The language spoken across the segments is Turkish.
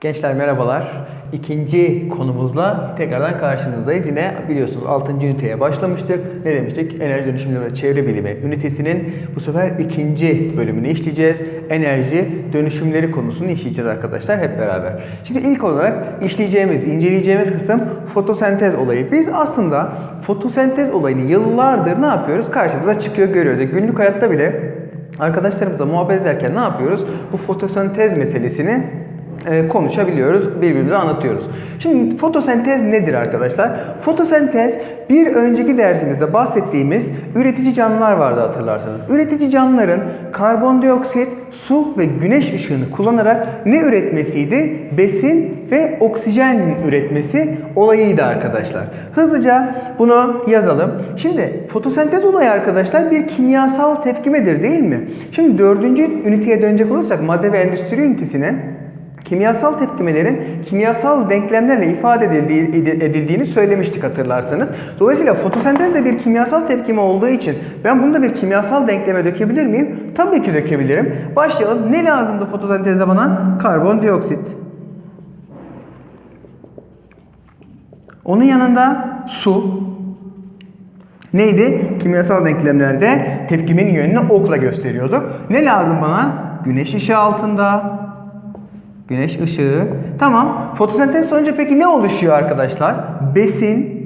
Gençler merhabalar. İkinci konumuzla tekrardan karşınızdayız. Yine biliyorsunuz 6. üniteye başlamıştık. Ne demiştik? Enerji dönüşümleri ve çevre bilimi ünitesinin bu sefer ikinci bölümünü işleyeceğiz. Enerji dönüşümleri konusunu işleyeceğiz arkadaşlar hep beraber. Şimdi ilk olarak işleyeceğimiz, inceleyeceğimiz kısım fotosentez olayı. Biz aslında fotosentez olayını yıllardır ne yapıyoruz? Karşımıza çıkıyor görüyoruz. Günlük hayatta bile arkadaşlarımızla muhabbet ederken ne yapıyoruz? Bu fotosentez meselesini e, konuşabiliyoruz, birbirimize anlatıyoruz. Şimdi fotosentez nedir arkadaşlar? Fotosentez bir önceki dersimizde bahsettiğimiz üretici canlılar vardı hatırlarsanız. Üretici canlıların karbondioksit, su ve güneş ışığını kullanarak ne üretmesiydi? Besin ve oksijen üretmesi olayıydı arkadaşlar. Hızlıca bunu yazalım. Şimdi fotosentez olayı arkadaşlar bir kimyasal tepkimedir değil mi? Şimdi dördüncü üniteye dönecek olursak madde ve endüstri ünitesine kimyasal tepkimelerin kimyasal denklemlerle ifade edildiği, edildiğini söylemiştik hatırlarsanız. Dolayısıyla fotosentez de bir kimyasal tepkime olduğu için ben bunu da bir kimyasal denkleme dökebilir miyim? Tabii ki dökebilirim. Başlayalım. Ne lazımdı fotosentezde bana? Karbondioksit. Onun yanında su. Neydi? Kimyasal denklemlerde tepkimin yönünü okla gösteriyorduk. Ne lazım bana? Güneş ışığı altında, Güneş ışığı. Tamam. Fotosentez sonucu peki ne oluşuyor arkadaşlar? Besin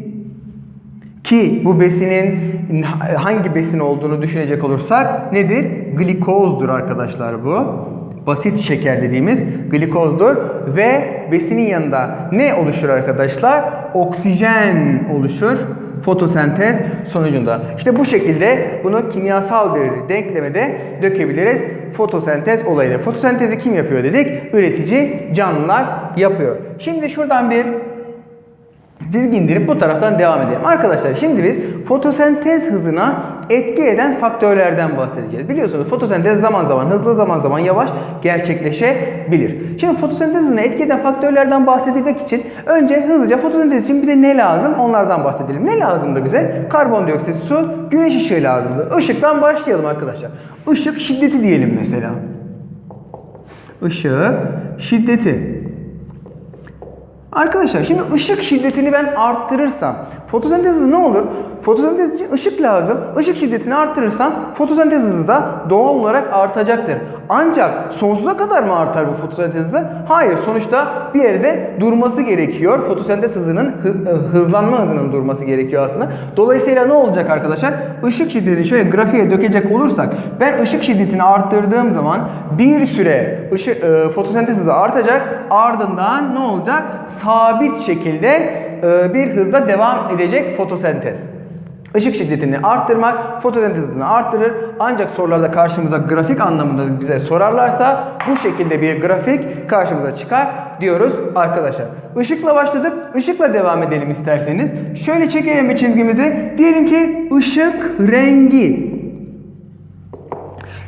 ki bu besinin hangi besin olduğunu düşünecek olursak nedir? Glikozdur arkadaşlar bu. Basit şeker dediğimiz glikozdur ve besinin yanında ne oluşur arkadaşlar? Oksijen oluşur fotosentez sonucunda. İşte bu şekilde bunu kimyasal bir denklemede dökebiliriz fotosentez olayını. Fotosentezi kim yapıyor dedik? Üretici canlılar yapıyor. Şimdi şuradan bir çizgi indirip bu taraftan devam edelim. Arkadaşlar şimdi biz fotosentez hızına etki eden faktörlerden bahsedeceğiz. Biliyorsunuz fotosentez zaman zaman hızlı zaman zaman yavaş gerçekleşebilir. Şimdi fotosentez hızına etki eden faktörlerden bahsedilmek için önce hızlıca fotosentez için bize ne lazım onlardan bahsedelim. Ne lazımdı bize? Karbondioksit, su, güneş ışığı lazımdı. Işıktan başlayalım arkadaşlar. Işık şiddeti diyelim mesela. Işık şiddeti. Arkadaşlar şimdi ışık şiddetini ben arttırırsam fotosentez hızı ne olur? Fotosentez için ışık lazım. Işık şiddetini arttırırsam fotosentez hızı da doğal olarak artacaktır. Ancak sonsuza kadar mı artar bu fotosentez hızı? Hayır. Sonuçta bir yerde durması gerekiyor. Fotosentez hızının hızlanma hızının durması gerekiyor aslında. Dolayısıyla ne olacak arkadaşlar? Işık şiddetini şöyle grafiğe dökecek olursak ben ışık şiddetini arttırdığım zaman bir süre ışık, e, fotosentez hızı artacak. Ardından ne olacak? Sabit şekilde e, bir hızla devam edecek fotosentez. Işık şiddetini arttırmak fotosentez hızını arttırır. Ancak sorularda karşımıza grafik anlamında bize sorarlarsa bu şekilde bir grafik karşımıza çıkar diyoruz arkadaşlar. Işıkla başladık. Işıkla devam edelim isterseniz. Şöyle çekelim bir çizgimizi. Diyelim ki ışık rengi.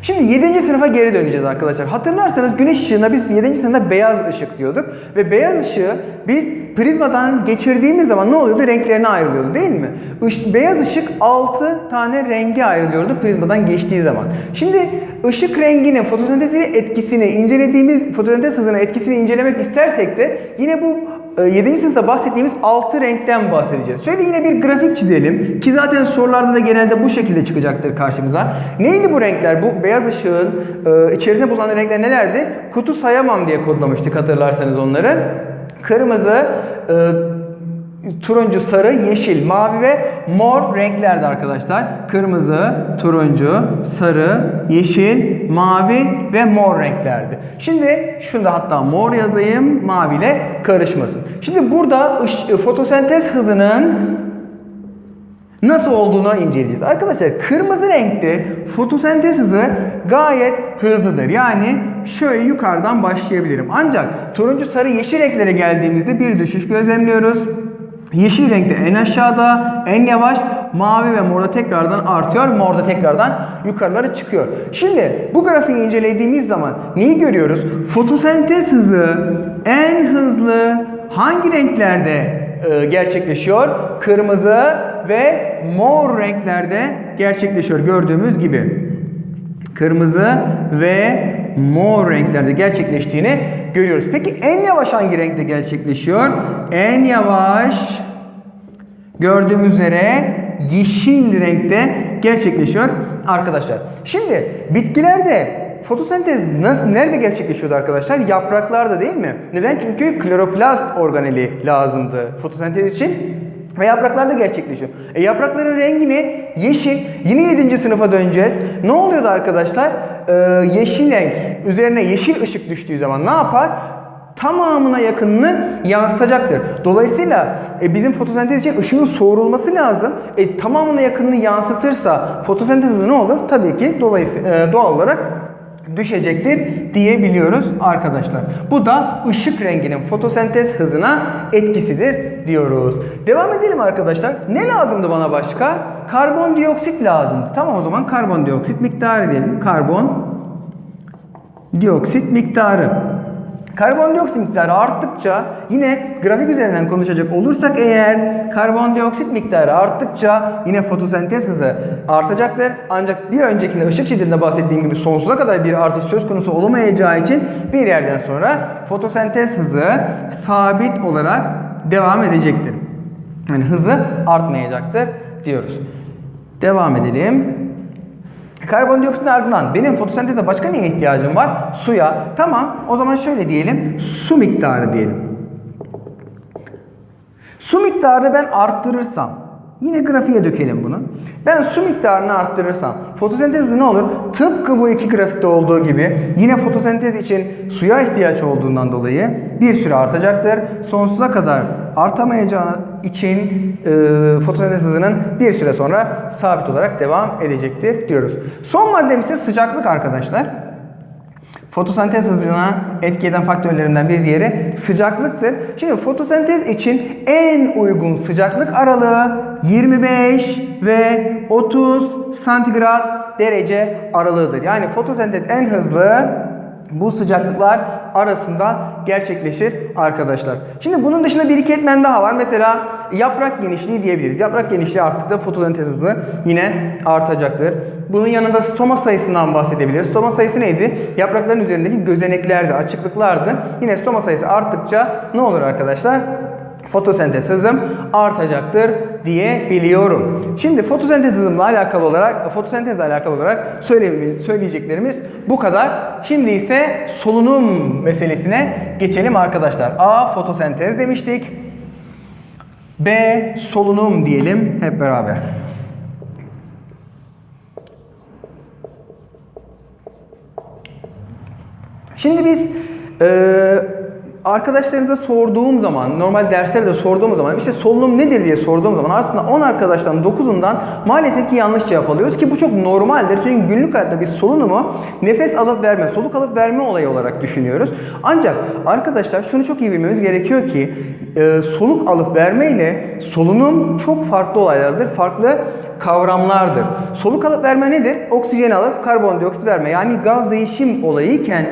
Şimdi 7. sınıfa geri döneceğiz arkadaşlar. Hatırlarsanız güneş ışığına biz 7. sınıfta beyaz ışık diyorduk. Ve beyaz ışığı biz prizmadan geçirdiğimiz zaman ne oluyordu? Renklerine ayrılıyordu değil mi? Iş, beyaz ışık 6 tane rengi ayrılıyordu prizmadan geçtiği zaman. Şimdi ışık renginin fotosentezi etkisini incelediğimiz fotosentez hızına etkisini incelemek istersek de yine bu 7. sınıfta bahsettiğimiz 6 renkten bahsedeceğiz. Şöyle yine bir grafik çizelim ki zaten sorularda da genelde bu şekilde çıkacaktır karşımıza. Neydi bu renkler? Bu beyaz ışığın e, içerisinde bulunan renkler nelerdi? Kutu sayamam diye kodlamıştık hatırlarsanız onları. Kırmızı, e, turuncu, sarı, yeşil, mavi ve mor renklerdi arkadaşlar. Kırmızı, turuncu, sarı, yeşil, mavi ve mor renklerdi. Şimdi şurada hatta mor yazayım maviyle karışmasın. Şimdi burada fotosentez hızının nasıl olduğunu inceleyeceğiz. Arkadaşlar kırmızı renkte fotosentez hızı gayet hızlıdır. Yani şöyle yukarıdan başlayabilirim. Ancak turuncu, sarı, yeşil renklere geldiğimizde bir düşüş gözlemliyoruz. Yeşil renkte en aşağıda, en yavaş, mavi ve morda tekrardan artıyor, morda tekrardan yukarılara çıkıyor. Şimdi bu grafiği incelediğimiz zaman neyi görüyoruz? Fotosentez hızı en hızlı hangi renklerde e, gerçekleşiyor? Kırmızı ve mor renklerde gerçekleşiyor gördüğümüz gibi. Kırmızı ve mor renklerde gerçekleştiğini görüyoruz. Peki en yavaş hangi renkte gerçekleşiyor? En yavaş gördüğümüz üzere yeşil renkte gerçekleşiyor arkadaşlar. Şimdi bitkilerde fotosentez nasıl nerede gerçekleşiyordu arkadaşlar? Yapraklarda değil mi? Neden? Çünkü kloroplast organeli lazımdı fotosentez için ve yapraklarda gerçekleşiyor. E yaprakların rengi ne? Yeşil. Yine 7. sınıfa döneceğiz. Ne oluyordu arkadaşlar? Ee, yeşil renk üzerine yeşil ışık düştüğü zaman ne yapar? tamamına yakınını yansıtacaktır. Dolayısıyla e, bizim fotosentez için ışığın soğurulması lazım. E, tamamına yakınını yansıtırsa fotosentez ne olur? Tabii ki dolayısıyla e, doğal olarak düşecektir diyebiliyoruz arkadaşlar. Bu da ışık renginin fotosentez hızına etkisidir diyoruz. Devam edelim arkadaşlar. Ne lazımdı bana başka? Karbondioksit lazımdı. Tamam o zaman karbondioksit miktarı diyelim. Karbon dioksit miktarı. Karbondioksit miktarı arttıkça yine grafik üzerinden konuşacak olursak eğer karbondioksit miktarı arttıkça yine fotosentez hızı artacaktır. Ancak bir öncekinde ışık şiddetinde bahsettiğim gibi sonsuza kadar bir artış söz konusu olamayacağı için bir yerden sonra fotosentez hızı sabit olarak devam edecektir. Yani hızı artmayacaktır diyoruz. Devam edelim. Karbondioksitin ardından benim fotosentezde başka neye ihtiyacım var? Suya. Tamam. O zaman şöyle diyelim. Su miktarı diyelim. Su miktarını ben arttırırsam Yine grafiğe dökelim bunu. Ben su miktarını arttırırsam fotosentez ne olur? Tıpkı bu iki grafikte olduğu gibi yine fotosentez için suya ihtiyaç olduğundan dolayı bir süre artacaktır. Sonsuza kadar artamayacağı için e, fotosentez hızının bir süre sonra sabit olarak devam edecektir diyoruz. Son maddemiz ise sıcaklık arkadaşlar. Fotosentez hızına etki eden faktörlerinden bir diğeri sıcaklıktır. Şimdi fotosentez için en uygun sıcaklık aralığı 25 ve 30 santigrat derece aralığıdır. Yani fotosentez en hızlı bu sıcaklıklar arasında gerçekleşir arkadaşlar. Şimdi bunun dışında bir iki etmen daha var. Mesela yaprak genişliği diyebiliriz. Yaprak genişliği arttıkça fotosentez hızı yine artacaktır. Bunun yanında stoma sayısından bahsedebiliriz. Stoma sayısı neydi? Yaprakların üzerindeki gözeneklerdi, açıklıklardı. Yine stoma sayısı arttıkça ne olur arkadaşlar? fotosentez hızım artacaktır diyebiliyorum. Şimdi fotosentez hızımla alakalı olarak, fotosentezle alakalı olarak söyle, söyleyeceklerimiz bu kadar. Şimdi ise solunum meselesine geçelim arkadaşlar. A fotosentez demiştik. B solunum diyelim hep beraber. Şimdi biz e, arkadaşlarınıza sorduğum zaman, normal derslerde sorduğum zaman işte solunum nedir diye sorduğum zaman aslında 10 arkadaştan 9'undan maalesef ki yanlış cevap alıyoruz ki bu çok normaldir. Çünkü günlük hayatta biz solunumu nefes alıp verme, soluk alıp verme olayı olarak düşünüyoruz. Ancak arkadaşlar şunu çok iyi bilmemiz gerekiyor ki e, soluk alıp verme ile solunum çok farklı olaylardır. Farklı kavramlardır. Soluk alıp verme nedir? Oksijen alıp karbondioksit verme. Yani gaz değişim olayıyken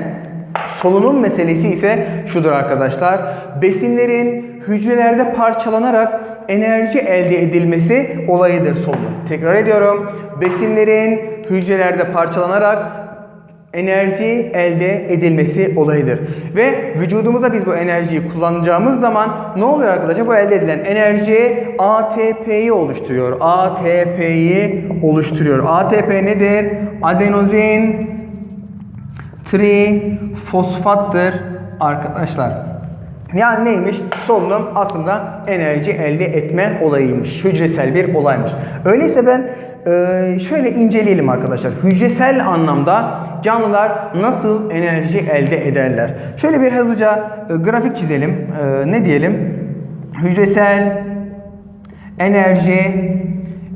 Solunum meselesi ise şudur arkadaşlar. Besinlerin hücrelerde parçalanarak enerji elde edilmesi olayıdır solunum. Tekrar ediyorum. Besinlerin hücrelerde parçalanarak enerji elde edilmesi olayıdır. Ve vücudumuzda biz bu enerjiyi kullanacağımız zaman ne oluyor arkadaşlar? Bu elde edilen enerji ATP'yi oluşturuyor. ATP'yi oluşturuyor. ATP nedir? Adenozin trifosfattır arkadaşlar. Yani neymiş? Solunum aslında enerji elde etme olayıymış. Hücresel bir olaymış. Öyleyse ben e, şöyle inceleyelim arkadaşlar. Hücresel anlamda canlılar nasıl enerji elde ederler? Şöyle bir hızlıca e, grafik çizelim. E, ne diyelim? Hücresel enerji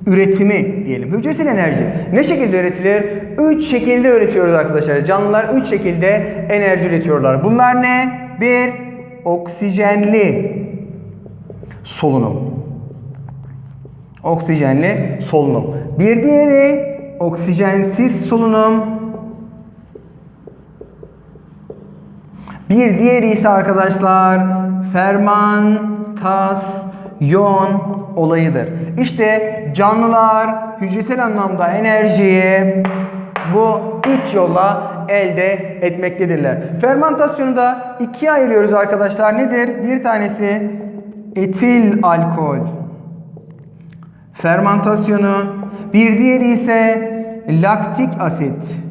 üretimi diyelim. Hücresel enerji ne şekilde üretilir? Üç şekilde üretiyoruz arkadaşlar. Canlılar üç şekilde enerji üretiyorlar. Bunlar ne? Bir, oksijenli solunum. Oksijenli solunum. Bir diğeri oksijensiz solunum. Bir diğeri ise arkadaşlar fermantasyon olayıdır. İşte canlılar hücresel anlamda enerjiyi bu üç yolla elde etmektedirler. Fermentasyonu da ikiye ayırıyoruz arkadaşlar. Nedir? Bir tanesi etil alkol fermentasyonu, bir diğeri ise laktik asit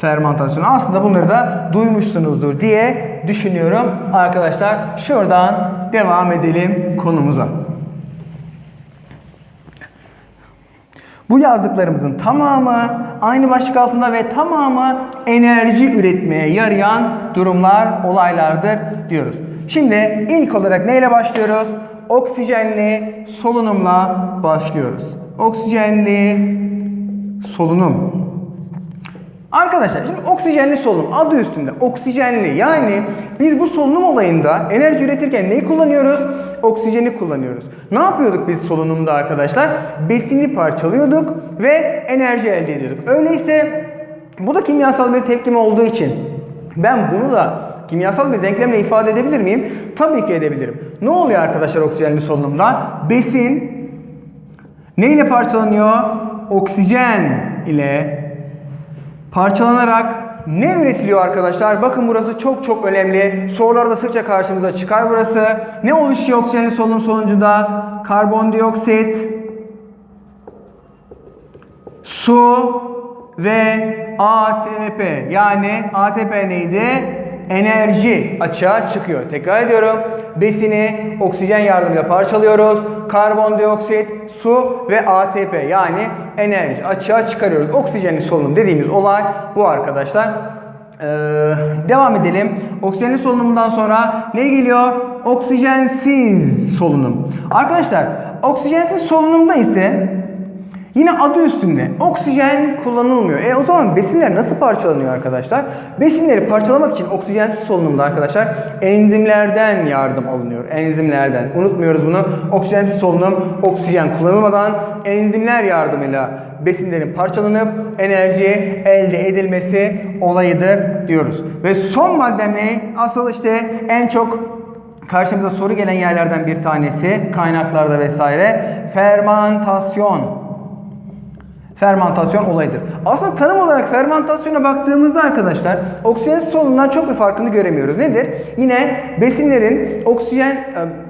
fermentasyonu. Aslında bunları da duymuşsunuzdur diye düşünüyorum arkadaşlar. Şuradan devam edelim konumuza. Bu yazdıklarımızın tamamı aynı başlık altında ve tamamı enerji üretmeye yarayan durumlar, olaylardır diyoruz. Şimdi ilk olarak neyle başlıyoruz? Oksijenli solunumla başlıyoruz. Oksijenli solunum. Arkadaşlar şimdi oksijenli solunum adı üstünde oksijenli yani biz bu solunum olayında enerji üretirken neyi kullanıyoruz? Oksijeni kullanıyoruz. Ne yapıyorduk biz solunumda arkadaşlar? Besini parçalıyorduk ve enerji elde ediyorduk. Öyleyse bu da kimyasal bir tepkime olduğu için ben bunu da kimyasal bir denklemle ifade edebilir miyim? Tabii ki edebilirim. Ne oluyor arkadaşlar oksijenli solunumda? Besin neyle parçalanıyor? Oksijen ile parçalanarak ne üretiliyor arkadaşlar? Bakın burası çok çok önemli. Sorularda sıkça karşımıza çıkar burası. Ne oluşuyor oksijenli solunum sonucunda? Karbondioksit, su ve ATP. Yani ATP neydi? Enerji açığa çıkıyor. Tekrar ediyorum. Besini oksijen yardımıyla parçalıyoruz. Karbondioksit, su ve ATP yani enerji açığa çıkarıyoruz. Oksijenli solunum dediğimiz olay bu arkadaşlar. Ee, devam edelim. Oksijenli solunumundan sonra ne geliyor? Oksijensiz solunum. Arkadaşlar oksijensiz solunumda ise Yine adı üstünde oksijen kullanılmıyor. E o zaman besinler nasıl parçalanıyor arkadaşlar? Besinleri parçalamak için oksijensiz solunumda arkadaşlar enzimlerden yardım alınıyor. Enzimlerden. Unutmuyoruz bunu. Oksijensiz solunum oksijen kullanılmadan enzimler yardımıyla besinlerin parçalanıp enerji elde edilmesi olayıdır diyoruz. Ve son maddem ne? Asıl işte en çok karşımıza soru gelen yerlerden bir tanesi kaynaklarda vesaire fermantasyon fermantasyon olayıdır. Aslında tanım olarak fermentasyona baktığımızda arkadaşlar oksijen solunumdan çok bir farkını göremiyoruz. Nedir? Yine besinlerin oksijen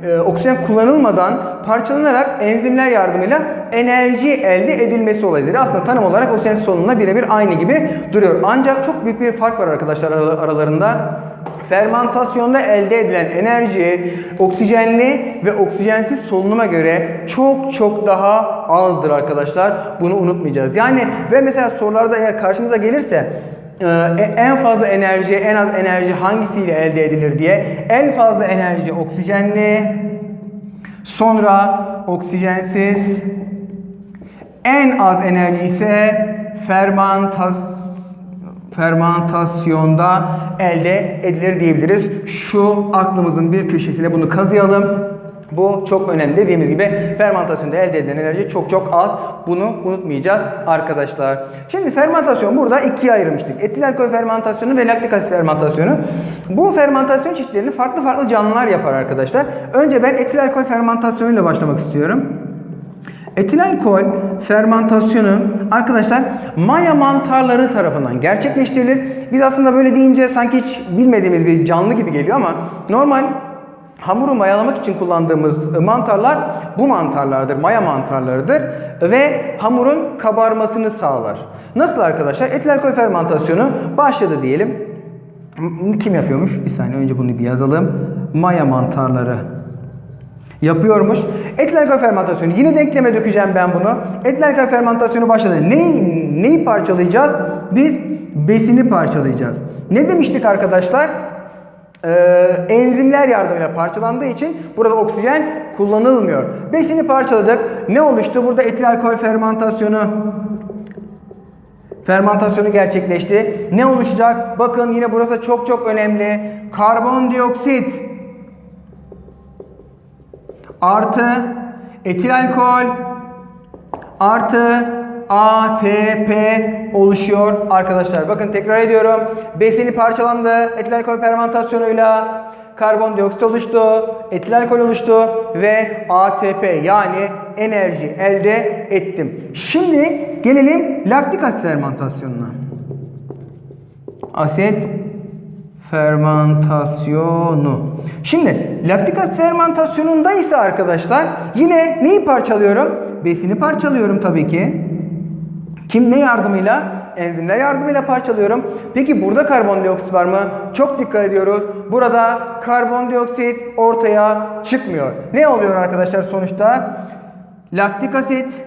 e, e, oksijen kullanılmadan parçalanarak enzimler yardımıyla enerji elde edilmesi olayıdır. Aslında tanım olarak oksijen solunumla birebir aynı gibi duruyor. Ancak çok büyük bir fark var arkadaşlar aralarında. Fermentasyonda elde edilen enerji oksijenli ve oksijensiz solunuma göre çok çok daha azdır arkadaşlar. Bunu unutmayacağız. Yani ve mesela sorularda eğer karşımıza gelirse e, en fazla enerji, en az enerji hangisiyle elde edilir diye en fazla enerji oksijenli, sonra oksijensiz, en az enerji ise fermentasyon fermentasyonda elde edilir diyebiliriz. Şu aklımızın bir köşesine bunu kazıyalım. Bu çok önemli. Dediğimiz gibi fermentasyonda elde edilen enerji çok çok az. Bunu unutmayacağız arkadaşlar. Şimdi fermentasyon burada ikiye ayırmıştık. Etil alkol fermentasyonu ve laktik asit fermentasyonu. Bu fermentasyon çeşitlerini farklı farklı canlılar yapar arkadaşlar. Önce ben etil alkol fermentasyonuyla başlamak istiyorum. Etil alkol fermentasyonu arkadaşlar maya mantarları tarafından gerçekleştirilir. Biz aslında böyle deyince sanki hiç bilmediğimiz bir canlı gibi geliyor ama normal hamuru mayalamak için kullandığımız mantarlar bu mantarlardır, maya mantarlarıdır ve hamurun kabarmasını sağlar. Nasıl arkadaşlar? Etil alkol fermentasyonu başladı diyelim. Kim yapıyormuş? Bir saniye önce bunu bir yazalım. Maya mantarları yapıyormuş. Etil alkol fermentasyonu. Yine denkleme dökeceğim ben bunu. Etil alkol fermentasyonu başladı. Neyi, neyi parçalayacağız? Biz besini parçalayacağız. Ne demiştik arkadaşlar? Ee, enzimler yardımıyla parçalandığı için burada oksijen kullanılmıyor. Besini parçaladık. Ne oluştu? Burada etil alkol fermentasyonu fermentasyonu gerçekleşti. Ne oluşacak? Bakın yine burası çok çok önemli. Karbondioksit artı etil alkol artı ATP oluşuyor arkadaşlar. Bakın tekrar ediyorum. Besini parçalandı etil alkol fermentasyonuyla karbondioksit oluştu, etil alkol oluştu ve ATP yani enerji elde ettim. Şimdi gelelim laktik asit fermentasyonuna. asit fermentasyonu. Şimdi laktik asit fermentasyonunda ise arkadaşlar yine neyi parçalıyorum? Besini parçalıyorum tabii ki. Kim ne yardımıyla? Enzimler yardımıyla parçalıyorum. Peki burada karbondioksit var mı? Çok dikkat ediyoruz. Burada karbondioksit ortaya çıkmıyor. Ne oluyor arkadaşlar sonuçta? Laktik asit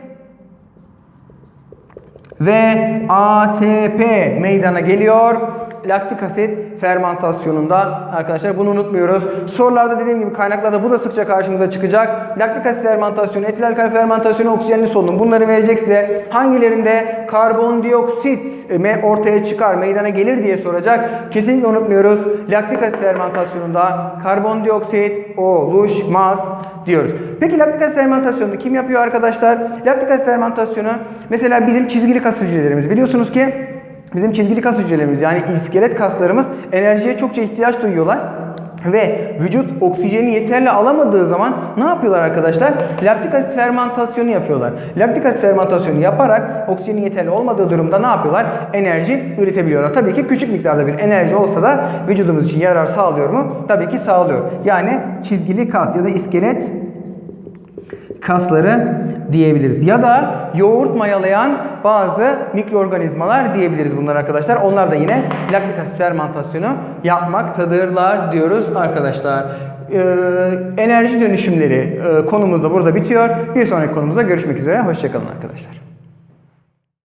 ve ATP meydana geliyor. Laktik asit fermentasyonunda arkadaşlar bunu unutmuyoruz. Sorularda dediğim gibi kaynaklarda bu da sıkça karşımıza çıkacak. Laktik asit fermentasyonu, etil alkali fermentasyonu, oksijenli solunum bunları verecek size. Hangilerinde karbondioksit ortaya çıkar, meydana gelir diye soracak. Kesinlikle unutmuyoruz. Laktik asit fermentasyonunda karbondioksit oluşmaz diyoruz. Peki laktik asit fermentasyonunu kim yapıyor arkadaşlar? Laktik asit fermentasyonu mesela bizim çizgili kas hücrelerimiz biliyorsunuz ki bizim çizgili kas hücrelerimiz yani iskelet kaslarımız enerjiye çokça ihtiyaç duyuyorlar. Ve vücut oksijeni yeterli alamadığı zaman ne yapıyorlar arkadaşlar? Laktik asit fermentasyonu yapıyorlar. Laktik asit fermentasyonu yaparak oksijenin yeterli olmadığı durumda ne yapıyorlar? Enerji üretebiliyorlar. Tabii ki küçük miktarda bir enerji olsa da vücudumuz için yarar sağlıyor mu? Tabii ki sağlıyor. Yani çizgili kas ya da iskelet kasları diyebiliriz. Ya da yoğurt mayalayan bazı mikroorganizmalar diyebiliriz bunlar arkadaşlar. Onlar da yine laktik asit fermentasyonu yapmaktadırlar diyoruz arkadaşlar. Ee, enerji dönüşümleri e, konumuz da burada bitiyor. Bir sonraki konumuzda görüşmek üzere. Hoşçakalın arkadaşlar.